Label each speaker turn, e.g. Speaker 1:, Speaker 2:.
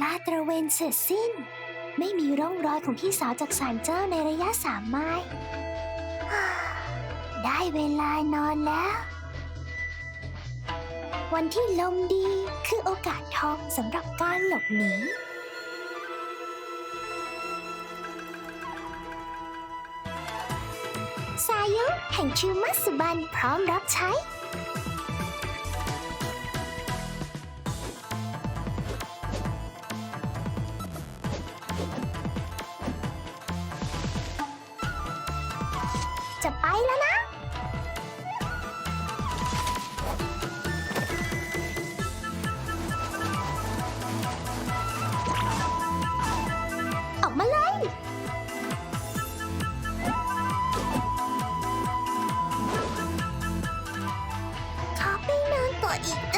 Speaker 1: ลาดตระเวนเสร็จสิ้น ไม่มีร่องรอยของพี่สาวจากศาลเจ้าในระยะสามไมล์ฮ่าได้เวลานอนแล้ว วันที่ลมดีคือโอกาสทองสำหรับการหลบหนีสายุแห่งชูมัสบันพร้อมรับใช้ แล้วนะ ออกมาเลย ขอไปนอนต่ออีก